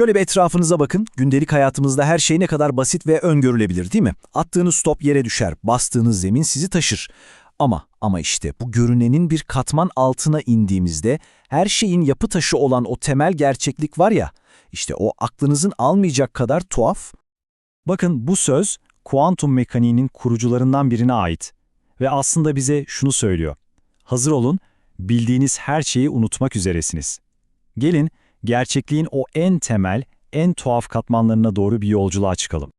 Şöyle bir etrafınıza bakın. Gündelik hayatımızda her şey ne kadar basit ve öngörülebilir değil mi? Attığınız top yere düşer, bastığınız zemin sizi taşır. Ama ama işte bu görünenin bir katman altına indiğimizde her şeyin yapı taşı olan o temel gerçeklik var ya, işte o aklınızın almayacak kadar tuhaf. Bakın bu söz kuantum mekaniğinin kurucularından birine ait ve aslında bize şunu söylüyor. Hazır olun, bildiğiniz her şeyi unutmak üzeresiniz. Gelin, gerçekliğin o en temel, en tuhaf katmanlarına doğru bir yolculuğa çıkalım.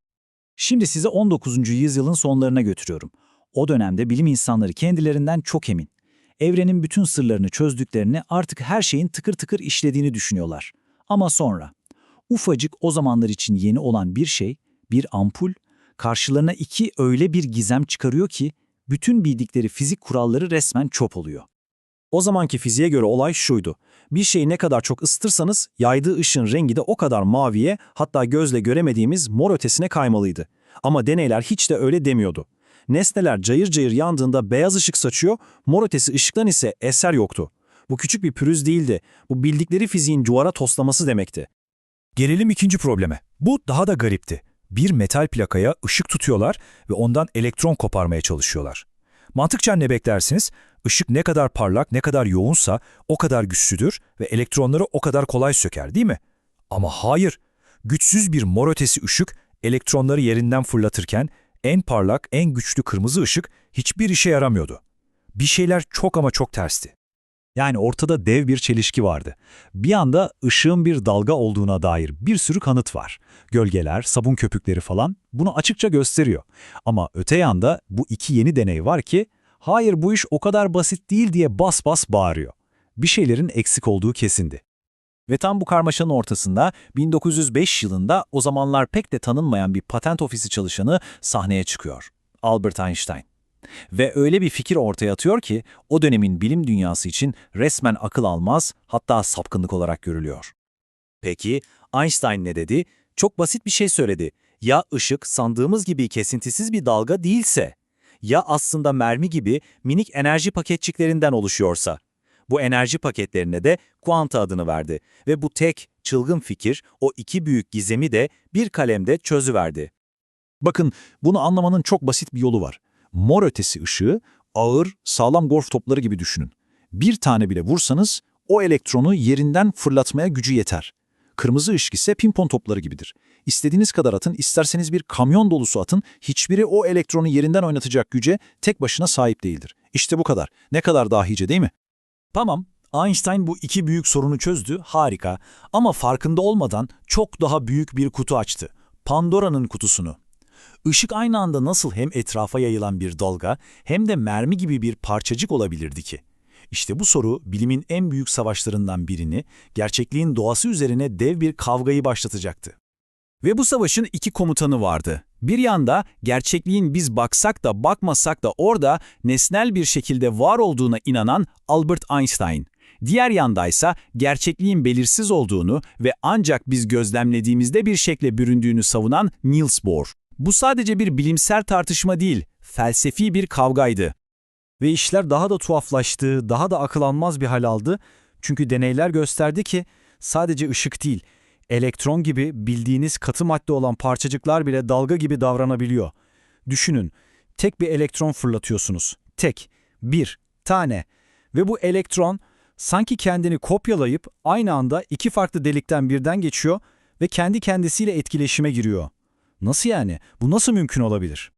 Şimdi size 19. yüzyılın sonlarına götürüyorum. O dönemde bilim insanları kendilerinden çok emin. Evrenin bütün sırlarını çözdüklerini, artık her şeyin tıkır tıkır işlediğini düşünüyorlar. Ama sonra, ufacık o zamanlar için yeni olan bir şey, bir ampul, karşılarına iki öyle bir gizem çıkarıyor ki, bütün bildikleri fizik kuralları resmen çöp oluyor. O zamanki fiziğe göre olay şuydu. Bir şeyi ne kadar çok ısıtırsanız yaydığı ışın rengi de o kadar maviye hatta gözle göremediğimiz mor ötesine kaymalıydı. Ama deneyler hiç de öyle demiyordu. Nesneler cayır cayır yandığında beyaz ışık saçıyor, mor ötesi ışıktan ise eser yoktu. Bu küçük bir pürüz değildi. Bu bildikleri fiziğin cuvara toslaması demekti. Gelelim ikinci probleme. Bu daha da garipti. Bir metal plakaya ışık tutuyorlar ve ondan elektron koparmaya çalışıyorlar. Mantıkça ne beklersiniz? Işık ne kadar parlak, ne kadar yoğunsa o kadar güçlüdür ve elektronları o kadar kolay söker değil mi? Ama hayır. Güçsüz bir mor ötesi ışık elektronları yerinden fırlatırken en parlak, en güçlü kırmızı ışık hiçbir işe yaramıyordu. Bir şeyler çok ama çok tersti. Yani ortada dev bir çelişki vardı. Bir anda ışığın bir dalga olduğuna dair bir sürü kanıt var. Gölgeler, sabun köpükleri falan bunu açıkça gösteriyor. Ama öte yanda bu iki yeni deney var ki, hayır bu iş o kadar basit değil diye bas bas bağırıyor. Bir şeylerin eksik olduğu kesindi. Ve tam bu karmaşanın ortasında 1905 yılında o zamanlar pek de tanınmayan bir patent ofisi çalışanı sahneye çıkıyor. Albert Einstein. Ve öyle bir fikir ortaya atıyor ki o dönemin bilim dünyası için resmen akıl almaz hatta sapkınlık olarak görülüyor. Peki Einstein ne dedi? Çok basit bir şey söyledi. Ya ışık sandığımız gibi kesintisiz bir dalga değilse? Ya aslında mermi gibi minik enerji paketçiklerinden oluşuyorsa? Bu enerji paketlerine de kuanta adını verdi ve bu tek, çılgın fikir o iki büyük gizemi de bir kalemde çözüverdi. Bakın bunu anlamanın çok basit bir yolu var. Mor ötesi ışığı ağır, sağlam golf topları gibi düşünün. Bir tane bile vursanız o elektronu yerinden fırlatmaya gücü yeter. Kırmızı ışık ise pimpon topları gibidir. İstediğiniz kadar atın, isterseniz bir kamyon dolusu atın, hiçbiri o elektronu yerinden oynatacak güce tek başına sahip değildir. İşte bu kadar. Ne kadar dahice değil mi? Tamam, Einstein bu iki büyük sorunu çözdü, harika. Ama farkında olmadan çok daha büyük bir kutu açtı. Pandora'nın kutusunu. Işık aynı anda nasıl hem etrafa yayılan bir dalga hem de mermi gibi bir parçacık olabilirdi ki? İşte bu soru bilimin en büyük savaşlarından birini, gerçekliğin doğası üzerine dev bir kavgayı başlatacaktı. Ve bu savaşın iki komutanı vardı. Bir yanda gerçekliğin biz baksak da bakmasak da orada nesnel bir şekilde var olduğuna inanan Albert Einstein. Diğer yandaysa gerçekliğin belirsiz olduğunu ve ancak biz gözlemlediğimizde bir şekle büründüğünü savunan Niels Bohr. Bu sadece bir bilimsel tartışma değil, felsefi bir kavgaydı. Ve işler daha da tuhaflaştı, daha da akıl almaz bir hal aldı. Çünkü deneyler gösterdi ki sadece ışık değil, elektron gibi bildiğiniz katı madde olan parçacıklar bile dalga gibi davranabiliyor. Düşünün, tek bir elektron fırlatıyorsunuz. Tek, bir, tane. Ve bu elektron sanki kendini kopyalayıp aynı anda iki farklı delikten birden geçiyor ve kendi kendisiyle etkileşime giriyor. Nasıl yani? Bu nasıl mümkün olabilir?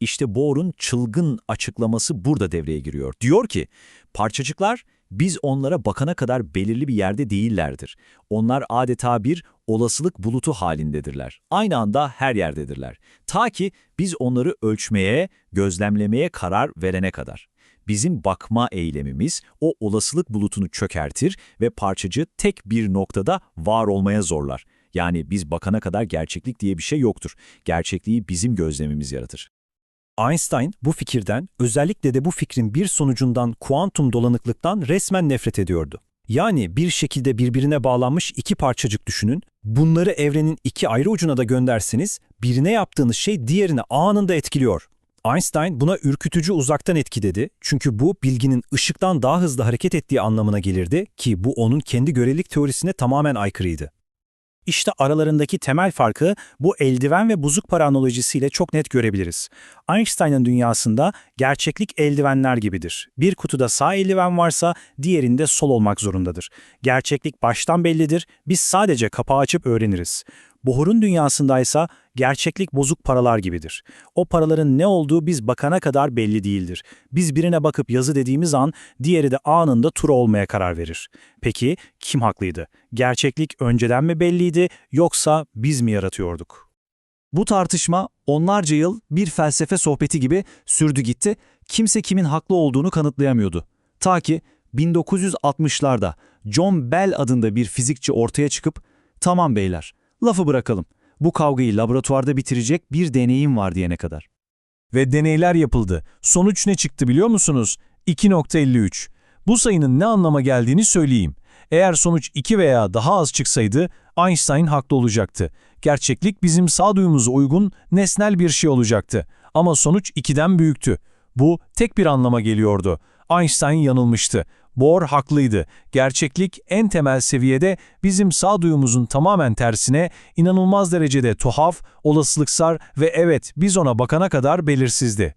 İşte Bohr'un çılgın açıklaması burada devreye giriyor. Diyor ki, parçacıklar biz onlara bakana kadar belirli bir yerde değillerdir. Onlar adeta bir olasılık bulutu halindedirler. Aynı anda her yerdedirler. Ta ki biz onları ölçmeye, gözlemlemeye karar verene kadar. Bizim bakma eylemimiz o olasılık bulutunu çökertir ve parçacı tek bir noktada var olmaya zorlar. Yani biz bakana kadar gerçeklik diye bir şey yoktur. Gerçekliği bizim gözlemimiz yaratır. Einstein bu fikirden, özellikle de bu fikrin bir sonucundan kuantum dolanıklıktan resmen nefret ediyordu. Yani bir şekilde birbirine bağlanmış iki parçacık düşünün, bunları evrenin iki ayrı ucuna da gönderseniz birine yaptığınız şey diğerini anında etkiliyor. Einstein buna ürkütücü uzaktan etki dedi çünkü bu bilginin ışıktan daha hızlı hareket ettiği anlamına gelirdi ki bu onun kendi görelilik teorisine tamamen aykırıydı. İşte aralarındaki temel farkı bu eldiven ve buzuk para analojisiyle çok net görebiliriz. Einstein'ın dünyasında gerçeklik eldivenler gibidir. Bir kutuda sağ eldiven varsa diğerinde sol olmak zorundadır. Gerçeklik baştan bellidir, biz sadece kapağı açıp öğreniriz. Bohur'un dünyasındaysa gerçeklik bozuk paralar gibidir. O paraların ne olduğu biz bakana kadar belli değildir. Biz birine bakıp yazı dediğimiz an diğeri de anında tura olmaya karar verir. Peki kim haklıydı? Gerçeklik önceden mi belliydi yoksa biz mi yaratıyorduk? Bu tartışma onlarca yıl bir felsefe sohbeti gibi sürdü gitti, kimse kimin haklı olduğunu kanıtlayamıyordu. Ta ki 1960'larda John Bell adında bir fizikçi ortaya çıkıp, tamam beyler, lafı bırakalım, bu kavgayı laboratuvarda bitirecek bir deneyim var diyene kadar. Ve deneyler yapıldı. Sonuç ne çıktı biliyor musunuz? 2.53. Bu sayının ne anlama geldiğini söyleyeyim. Eğer sonuç 2 veya daha az çıksaydı Einstein haklı olacaktı. Gerçeklik bizim sağduyumuza uygun nesnel bir şey olacaktı. Ama sonuç 2'den büyüktü. Bu tek bir anlama geliyordu. Einstein yanılmıştı. Bohr haklıydı. Gerçeklik en temel seviyede bizim sağduyumuzun tamamen tersine inanılmaz derecede tuhaf, olasılıksal ve evet biz ona bakana kadar belirsizdi.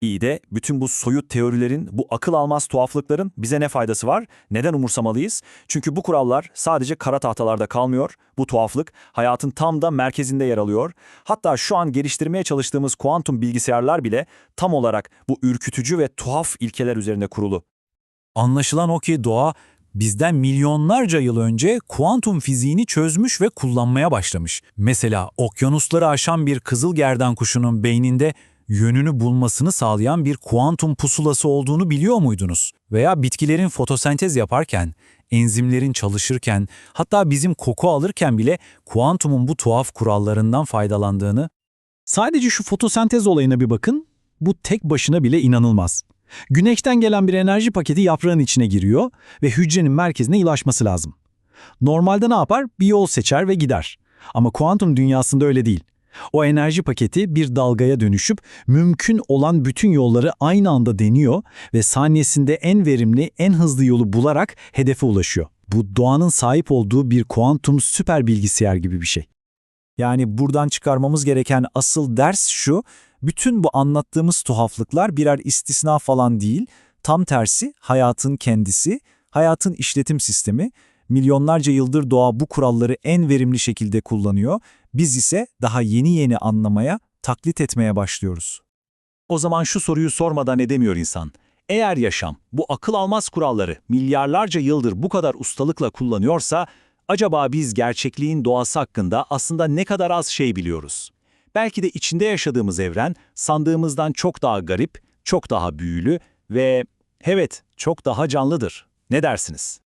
İyi de bütün bu soyut teorilerin, bu akıl almaz tuhaflıkların bize ne faydası var? Neden umursamalıyız? Çünkü bu kurallar sadece kara tahtalarda kalmıyor. Bu tuhaflık hayatın tam da merkezinde yer alıyor. Hatta şu an geliştirmeye çalıştığımız kuantum bilgisayarlar bile tam olarak bu ürkütücü ve tuhaf ilkeler üzerine kurulu. Anlaşılan o ki doğa bizden milyonlarca yıl önce kuantum fiziğini çözmüş ve kullanmaya başlamış. Mesela okyanusları aşan bir kızıl gerdan kuşunun beyninde yönünü bulmasını sağlayan bir kuantum pusulası olduğunu biliyor muydunuz? Veya bitkilerin fotosentez yaparken, enzimlerin çalışırken, hatta bizim koku alırken bile kuantumun bu tuhaf kurallarından faydalandığını Sadece şu fotosentez olayına bir bakın. Bu tek başına bile inanılmaz. Güneşten gelen bir enerji paketi yaprağın içine giriyor ve hücrenin merkezine ulaşması lazım. Normalde ne yapar? Bir yol seçer ve gider. Ama kuantum dünyasında öyle değil. O enerji paketi bir dalgaya dönüşüp mümkün olan bütün yolları aynı anda deniyor ve saniyesinde en verimli, en hızlı yolu bularak hedefe ulaşıyor. Bu doğanın sahip olduğu bir kuantum süper bilgisayar gibi bir şey. Yani buradan çıkarmamız gereken asıl ders şu, bütün bu anlattığımız tuhaflıklar birer istisna falan değil, tam tersi hayatın kendisi, hayatın işletim sistemi, milyonlarca yıldır doğa bu kuralları en verimli şekilde kullanıyor, biz ise daha yeni yeni anlamaya, taklit etmeye başlıyoruz. O zaman şu soruyu sormadan edemiyor insan. Eğer yaşam bu akıl almaz kuralları milyarlarca yıldır bu kadar ustalıkla kullanıyorsa, acaba biz gerçekliğin doğası hakkında aslında ne kadar az şey biliyoruz? Belki de içinde yaşadığımız evren sandığımızdan çok daha garip, çok daha büyülü ve evet çok daha canlıdır. Ne dersiniz?